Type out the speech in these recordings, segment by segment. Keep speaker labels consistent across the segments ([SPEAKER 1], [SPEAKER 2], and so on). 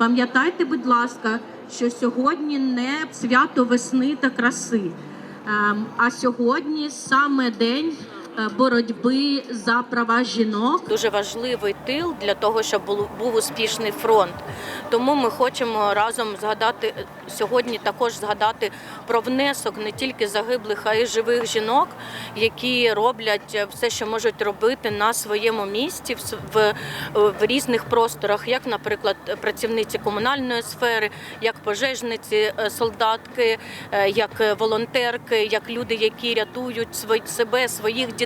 [SPEAKER 1] Пам'ятайте, будь ласка, що сьогодні не свято весни та краси, ем, а сьогодні саме день боротьби за права жінок.
[SPEAKER 2] Дуже важливий тил для того, щоб було- був успішний фронт. Тому ми хочемо разом згадати сьогодні, також згадати про внесок не тільки загиблих, а й живих жінок, які роблять все, що можуть робити на своєму місці в, в, різних просторах, як, наприклад, працівниці комунальної сфери, як пожежниці, е, солдатки, е, як е, волонтерки, як люди, які рятують свої, себе, своїх дітей,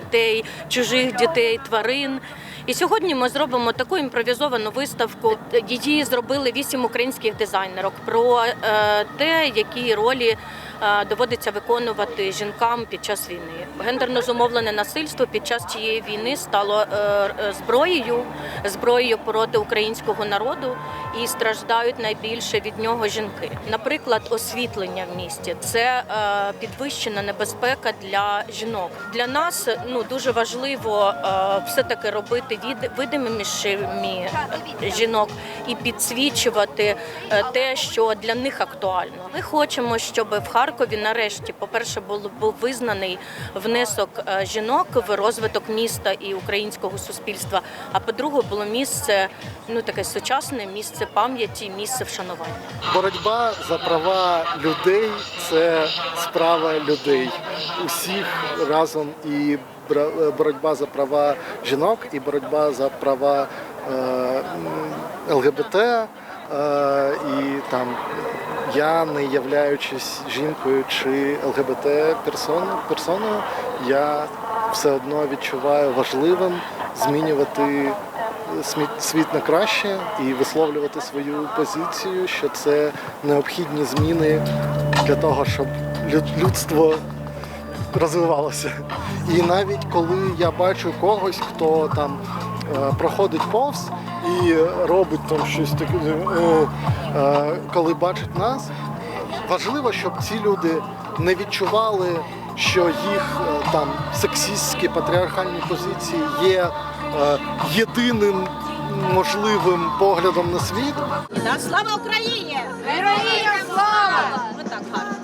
[SPEAKER 2] чужих дітей, тварин. І сьогодні ми зробимо таку імпровізовану виставку. Її зробили вісім українських дизайнерок про е, те, які ролі доводиться виконувати жінкам під час війни. Гендерно зумовлене насильство під час цієї війни стало е, е, зброєю, зброєю проти українського народу, і страждають найбільше від нього жінки. Наприклад, освітлення в місті це е, підвищена небезпека для жінок. Для нас ну дуже важливо е, все таки робити від видимішими жінок і підсвічувати е, те, що для них актуально. Ми хочемо, щоб в Харкові нарешті, по-перше, був, визнаний внесок е, жінок в розвиток міста і українського суспільства. А по-друге, було місце ну таке сучасне місце пам'яті, місце вшанування.
[SPEAKER 3] Боротьба за права людей це справа людей. Усіх разом і боротьба за права жінок, і боротьба за права е, ЛГБТ. Е, і там я, не являючись жінкою чи ЛГБТ персоною, я все одно відчуваю важливим змінювати світ на краще і висловлювати свою позицію, що це необхідні зміни для того, щоб людство розвивалося. І навіть коли я бачу когось, хто там е, проходить повз і робить там щось таке, е, е, коли бачить нас, важливо, щоб ці люди не відчували, що їх там сексистські патріархальні позиції є єдиним можливим поглядом на світ.
[SPEAKER 4] Слава Україні! Героям слава! Отак гарно.